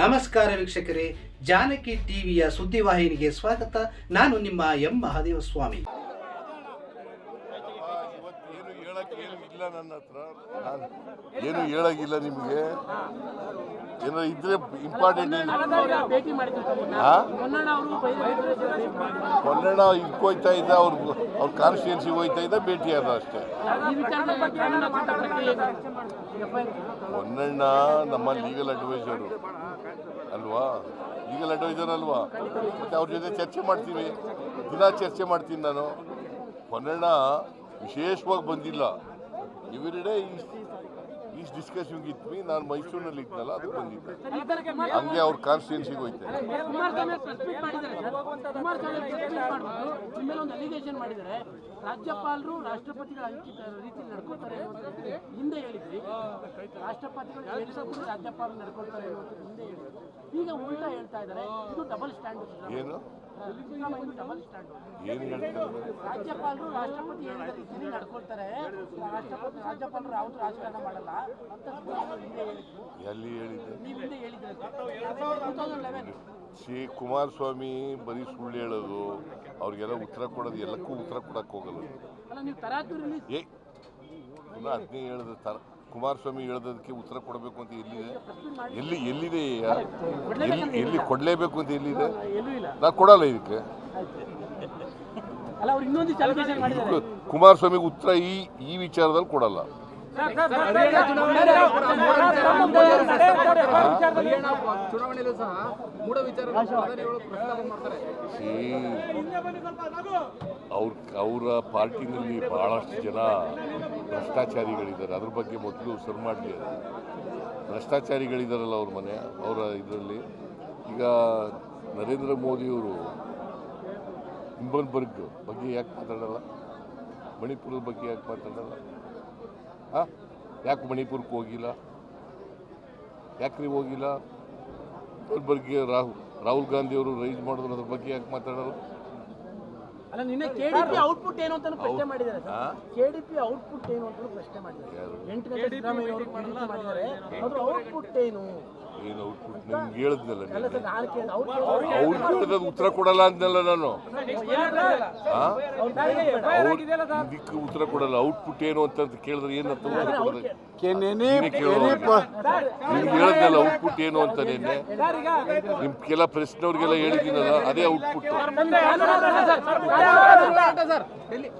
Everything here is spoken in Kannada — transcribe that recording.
ನಮಸ್ಕಾರ ವೀಕ್ಷಕರೇ, ಜಾನಕಿ ಟಿವಿಯ ಸುದ್ದಿವಾಹಿನಿಗೆ ಸ್ವಾಗತ. ನಾನು ನಿಮ್ಮ ಎಂ. ಮಹಾದೇವ ಸ್ವಾಮಿ ಇವತ್ತೇನು ಹೇಳಕ್ಕೆ ಏನು ನನ್ನ ಹತ್ರ ಏನು ಹೇಳಕ್ಕಿಲ್ಲ ನಿಮಗೆ ಏನೋ? ಇದ್ರೆ ಇಂಪಾರ್ಟೆಂಟ್ ಕನ್ನಡ ಹೋಯ್ತಾ ಇದ್ದ, ಅವ್ರ ಅವ್ರ ಕಾನ್ಸ್ಟಿಟ್ಯೂನ್ಸಿ ಹೋಯ್ತಾ ಇದ್ದ, ಭೇಟಿ ಆದ ಅಷ್ಟೇ. ಹೊನ್ನಣ್ಣ ನಮ್ಮ ಲೀಗಲ್ ಅಡ್ವೈಸರು ಅಲ್ವಾ? ಲೀಗಲ್ ಅಡ್ವೈಸರ್ ಅಲ್ವಾ? ಮತ್ತೆ ಅವ್ರ ಜೊತೆ ಚರ್ಚೆ ಮಾಡ್ತೀವಿ. ದಿನ ಚರ್ಚೆ ಮಾಡ್ತೀನಿ ನಾನು. ಹೊನ್ನಣ್ಣ ವಿಶೇಷವಾಗಿ ಬಂದಿಲ್ಲ. Every day is discussion with me ನಾನು ಮೈಸೂರಿನಲ್ಲಿ ಇದ್ನಲ್ಲ ಅದು ಬಂದಿದ್ದೆ. ಹಂಗೆ ಅವ್ರ ಕಾನ್ಸ್ಟಿಟ್ಯೂನ್ಸಿಗೆ ಹೋಯ್ತೆ. ರಾಜ್ಯಪಾಲರು ರಾಷ್ಟ್ರಪತಿಗಳ ನಡ್ಕೊಳ್ತಾರೆ ಅನ್ನುವಂಥದ್ದು ಹಿಂದೆ ರಾಷ್ಟ್ರಪತಿಗಳು ಹೇಳಿದ್ರು ರಾಜ್ಯಪಾಲರು ನಡ್ಕೊಳ್ತಾರೆ ಹಿಂದೆ ಹೇಳಿದ್ರು ಈಗ ಉಲ್ಟಾ ಹೇಳ್ತಾ ಇದ್ದಾರೆ ಇದು ಡಬಲ್ ಸ್ಟ್ಯಾಂಡ್ ಏನು? ಡಬಲ್ ಸ್ಟ್ಯಾಂಡ್ ರಾಜ್ಯಪಾಲರು ರಾಷ್ಟ್ರಪತಿ ಹೇಳಿದ ರೀತಿಯಲ್ಲಿ ನಡ್ಕೊಳ್ತಾರೆ. ರಾಷ್ಟ್ರಪತಿ ರಾಜ್ಯಪಾಲರು ಯಾವುದು ರಾಜಕಾರಣ ಮಾಡಲ್ಲ. ಅಂತ ಹೇಳಿದ್ರು. ಎಲ್ಲಿ ಹೇಳಿದ್ದೆ? ನೀವು ಹಿಂದೆ ಹೇಳಿದ್ರೆ two thousand eleven Shri Kumaraswamy ಬರೀ ಸುಳ್ಳು ಹೇಳೋದು ಅವ್ರಿಗೆಲ್ಲ ಉತ್ತರ ಕೊಡೋದು ಎಲ್ಲಕ್ಕೂ ಉತ್ತರ ಕೊಡಕ್ಕೆ ಹೋಗಲ್ಲ. ಅಲ್ಲ ನೀವು ತರಾತುರಿಲಿ ಏ ಪುನಃ ಅದನ್ನೇ ಹೇಳಿದ ತರ ಕುಮಾರಸ್ವಾಮಿ ಹೇಳೋದಕ್ಕೆ ಉತ್ತರ ಕೊಡಬೇಕು ಅಂತ ಎಲ್ಲಿದೆ? ಎಲ್ಲಿ ಎಲ್ಲಿದೆ ಎಲ್ಲಿ ಎಲ್ಲಿ ಕೊಡಲೇಬೇಕು ಅಂತ ಎಲ್ಲಿದೆ? ನಾನು ಕೊಡಲ್ಲ ಇದಕ್ಕೆ. ಕುಮಾರಸ್ವಾಮಿಗೆ ಉತ್ತರ ಈ ಈ ವಿಚಾರದಲ್ಲಿ ಕೊಡಲ್ಲ. ಚುನಾವಣೆಯಲ್ಲೂ ಸಹ ಮೂಢ ಈ ಅವ್ರ ಅವರ ಪಾರ್ಟಿನಲ್ಲಿ ಬಹಳಷ್ಟು ಜನ ಭ್ರಷ್ಟಾಚಾರಿಗಳಿದ್ದಾರೆ. ಅದ್ರ ಬಗ್ಗೆ ಮೊದಲು ಶುರು ಮಾಡಲಿ ಭ್ರಷ್ಟಾಚಾರಿಗಳಿದ್ದಾರಲ್ಲ ಅವ್ರ ಮನೆ, ಅವರ ಇದರಲ್ಲಿ. ಈಗ ನರೇಂದ್ರ ಮೋದಿಯವರು ಹಿಂಬನ್ಬರ್ಗ್ ಬಗ್ಗೆ ಯಾಕೆ ಮಾತಾಡಲ್ಲ? ಮಣಿಪುರದ ಬಗ್ಗೆ ಯಾಕೆ ಮಾತಾಡಲ್ಲ? ಹಾಂ ಯಾಕೆ ಮಣಿಪುರಕ್ಕೆ ಹೋಗಿಲ್ಲ? ಯಾಕೆ ಹೋಗಿಲ್ಲ? ಬಗ್ಗೆ ರಾಹುಲ್ ರಾಹುಲ್ ಗಾಂಧಿಯವರು ರೈಸ್ ಮಾಡಿದ್ರು, ಅದ್ರ ಬಗ್ಗೆ ಯಾಕೆ ಮಾತಾಡಲ್ಲ ಅಲ್ಲ ನಿನ್ನೆ ಕೆಡಿಪಿ ಔಟ್ಪುಟ್ ಏನು ಅಂತ ಪ್ರಶ್ನೆ ಮಾಡಿದ್ದಾರೆ ಸರ್ ಕೆಡಿಪಿ ಔಟ್ಪುಟ್ ಏನು ಅಂತ ಪ್ರಶ್ನೆ ಮಾಡಿದ್ದಾರೆ ಎಂಟು ಗಂಟೆ ಸಿದ್ದರಾಮಯ್ಯ ಅವರು ಮಾಡಿದ್ದಾರೆ ಅದ್ರ ಔಟ್ಪುಟ್ ಏನು ಏನು ಔಟ್ಪುಟ್ ನಿಮ್ಗೆ ಹೇಳಿದ್ನಲ್ಲ ಅಲ್ಲ ಸರ್ ನಾನು ಕೇಳಿದ ಅವ್ರು ಕೇಳಿದ ಉತ್ತರ ಕೊಡಲ್ಲ ಅಂದ್ನಲ್ಲ ನಾನು ದಿಕ್ಕು ಅವ್ರು ಇದಕ್ಕೆ ಉತ್ತರ ಕೊಡಲ್ಲ ಔಟ್ಪುಟ್ ಏನು ಅಂತ ಕೇಳಿದ್ರೆ ಏನಂತ ಉತ್ತರ ಕೇಳೋದು. ನಿಮ್ಗೆ ಹೇಳಿದ್ನಲ್ಲ ಔಟ್ಪುಟ್ ಏನು ಅಂತ ನಿನ್ನೆ ನಿಮ್ ಕೆಲ ಪ್ರಶ್ನೆವ್ರಿಗೆಲ್ಲ ಹೇಳಿದ್ದೀನಲ್ಲ ಅದೇ ಔಟ್ಪುಟ್ ಸರ್ ಡೆಲ್ಲಿ